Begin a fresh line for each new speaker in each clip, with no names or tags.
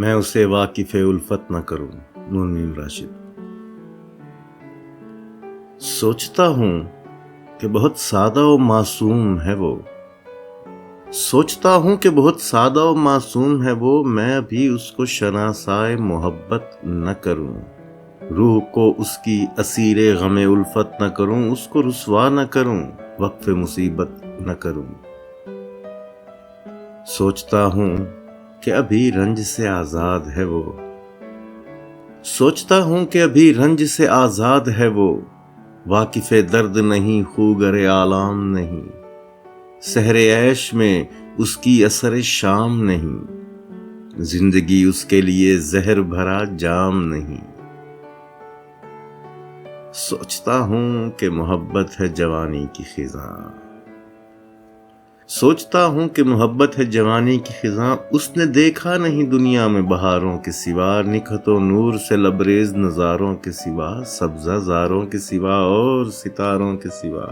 मैं उसे वाकिफ उल्फत न करूँ नून राशिद। सोचता हूँ कि बहुत सादा और मासूम है वो। सोचता हूँ कि बहुत सादा और मासूम है वो, मैं भी उसको शनासाए मोहब्बत न करूँ। रूह को उसकी असीर गम उल्फत न करूँ, उसको रुसवा न करूँ, वक्फ मुसीबत न करूँ। सोचता हूँ कि अभी रंज से आज़ाद है वो। सोचता हूँ कि अभी रंज से आज़ाद है वो। वाकिफ दर्द नहीं, खूगर आलाम नहीं। सहरे ऐश में उसकी असर शाम नहीं। ज़िंदगी उसके लिए जहर भरा जाम नहीं। सोचता हूँ कि मोहब्बत है जवानी की खिजा सोचता हूँ कि मोहब्बत है जवानी की खिजा। उसने देखा नहीं दुनिया में बहारों के सिवा निखतो नूर से लबरेज नज़ारों के सिवा, सब्जा जारों के सिवा और सितारों के सिवा।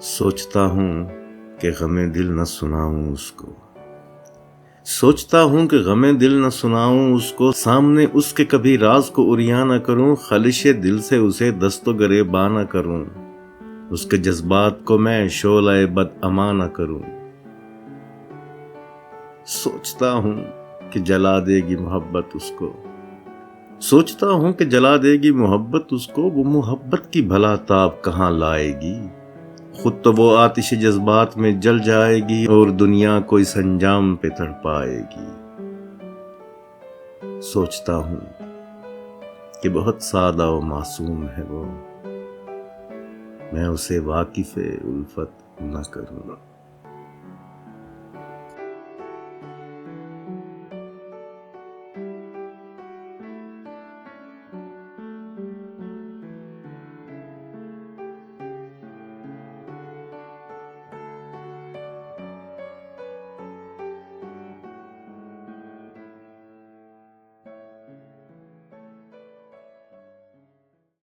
सोचता हूँ कि गमे दिल न सुनाऊं उसको। सोचता हूँ कि गमे दिल न सुनाऊं उसको। सामने उसके कभी राज को उरिया न करूँ, खलिश दिल से उसे दस्तो गरेबा न करूँ। उसके जज्बात को मैं शोला बद अमा करूँ। सोचता हूँ कि जला देगी मोहब्बत उसको। सोचता हूँ कि जला देगी मोहब्बत उसको, वो मोहब्बत की भला ताप कहाँ लाएगी? खुद तो वो आतिश जज्बात में जल जाएगी और दुनिया को इस अंजाम पे तड़पाएगी। सोचता हूँ कि बहुत सादा और मासूम है वो। मैं उसे वाकिफ उल्फत न करूँगा।